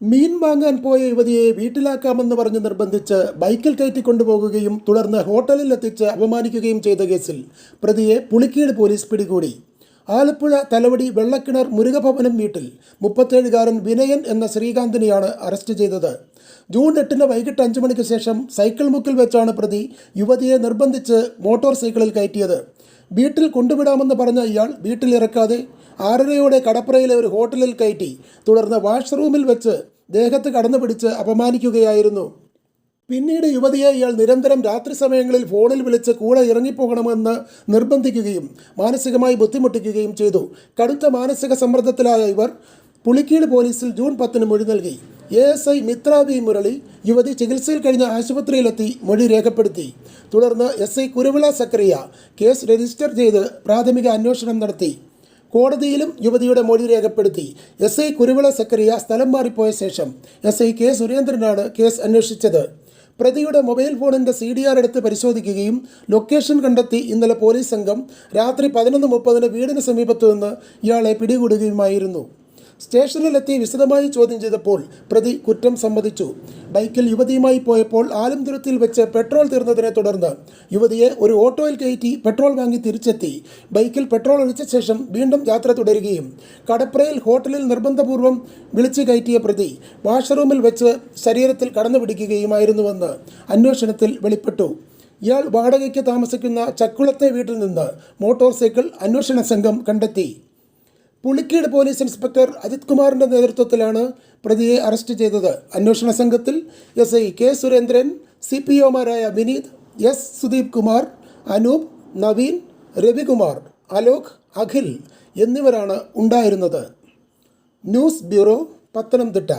മീൻ വാങ്ങാൻ പോയ യുവതിയെ വീട്ടിലാക്കാമെന്ന് പറഞ്ഞ് നിർബന്ധിച്ച് ബൈക്കിൽ കയറ്റി കൊണ്ടുപോകുകയും തുടർന്ന് ഹോട്ടലിൽ എത്തിച്ച് അപമാനിക്കുകയും ചെയ്ത കേസിൽ പ്രതിയെ പുളിക്കീട് പോലീസ് പിടികൂടി. ആലപ്പുഴ തലവടി വെള്ളക്കിണർ മുരുകഭവനം വീട്ടിൽ മുപ്പത്തേഴുകാരൻ വിനയൻ എന്ന ശ്രീകാന്തിനെയാണ് അറസ്റ്റ് ചെയ്തത്. ജൂൺ എട്ടിന് വൈകിട്ട് അഞ്ച് മണിക്ക് ശേഷം സൈക്കിൾ മുക്കിൽ വെച്ചാണ് പ്രതി യുവതിയെ നിർബന്ധിച്ച് മോട്ടോർ സൈക്കിളിൽ കയറ്റിയത്. വീട്ടിൽ കൊണ്ടുവിടാമെന്ന് പറഞ്ഞ ഇയാൾ വീട്ടിലിറക്കാതെ ആറരയോടെ കടപ്പുറയിലെ ഒരു ഹോട്ടലിൽ കയറ്റി തുടർന്ന് വാഷ്റൂമിൽ വെച്ച് ദേഹത്ത് കടന്നു പിടിച്ച് അപമാനിക്കുകയായിരുന്നു. പിന്നീട് യുവതിയെ ഇയാൾ നിരന്തരം രാത്രി സമയങ്ങളിൽ ഫോണിൽ വിളിച്ച് കൂടെ ഇറങ്ങിപ്പോകണമെന്ന് നിർബന്ധിക്കുകയും മാനസികമായി ബുദ്ധിമുട്ടിക്കുകയും ചെയ്തു. കടുത്ത മാനസിക സമ്മർദ്ദത്തിലായ ഇവർ പുളിക്കീട് പോലീസിൽ ജൂൺ പത്തിന് മൊഴി നൽകി. A S I Mitra V Murali യുവതി ചികിത്സയിൽ കഴിഞ്ഞ ആശുപത്രിയിലെത്തി മൊഴി രേഖപ്പെടുത്തി. തുടർന്ന് S I Kuruvila Sakriya case register ചെയ്ത് പ്രാഥമിക അന്വേഷണം നടത്തി. കോടതിയിലും യുവതിയുടെ മൊഴി രേഖപ്പെടുത്തി. എസ് ഐ കുരുവിള സക്കറിയ സ്ഥലം മാറിപ്പോയ ശേഷം എസ് ഐ കെ സുരേന്ദ്രനാണ് കേസ് അന്വേഷിച്ചത്. പ്രതിയുടെ മൊബൈൽ ഫോണിന്റെ സി ഡി ആർ എടുത്ത് പരിശോധിക്കുകയും ലൊക്കേഷൻ കണ്ടെത്തി ഇന്നലെ പോലീസ് സംഘം രാത്രി പതിനൊന്ന് മുപ്പതിന് വീടിന് സമീപത്തു നിന്ന് ഇയാളെ പിടികൂടുകയുമായിരുന്നു. സ്റ്റേഷനിലെത്തി വിശദമായി ചോദ്യം ചെയ്തപ്പോൾ പ്രതി കുറ്റം സമ്മതിച്ചു. ബൈക്കിൽ യുവതിയുമായി പോയപ്പോൾ ആലംതുരത്തിൽ വെച്ച് പെട്രോൾ തീർന്നതിനെ തുടർന്ന് യുവതിയെ ഒരു ഓട്ടോയിൽ കയറ്റി പെട്രോൾ വാങ്ങി തിരിച്ചെത്തി. ബൈക്കിൽ പെട്രോൾ ഒഴിച്ച ശേഷം വീണ്ടും യാത്ര തുടരുകയും കടപ്രയിൽ ഹോട്ടലിൽ നിർബന്ധപൂർവം വിളിച്ചു കയറ്റിയ പ്രതി വാഷ്റൂമിൽ വെച്ച് ശരീരത്തിൽ കടന്നു പിടിക്കുകയുമായിരുന്നുവെന്ന് അന്വേഷണത്തിൽ വെളിപ്പെട്ടു. ഇയാൾ വാടകയ്ക്ക് താമസിക്കുന്ന ചക്കുളത്തെ വീട്ടിൽ നിന്ന് മോട്ടോർ സൈക്കിൾ അന്വേഷണ സംഘം കണ്ടെത്തി. പുളിക്കീട് പോലീസ് ഇൻസ്പെക്ടർ അജിത് കുമാറിന്റെ നേതൃത്വത്തിലാണ് പ്രതിയെ അറസ്റ്റ് ചെയ്തത്. അന്വേഷണ സംഘത്തിൽ S I K Surendran C P ഒമാരായ Vineeth S Sudeep Kumar Anoop Naveen Ravikumar Alok Akhil എന്നിവരാണ് ഉണ്ടായിരുന്നത്. News bureau Pathanamthitta.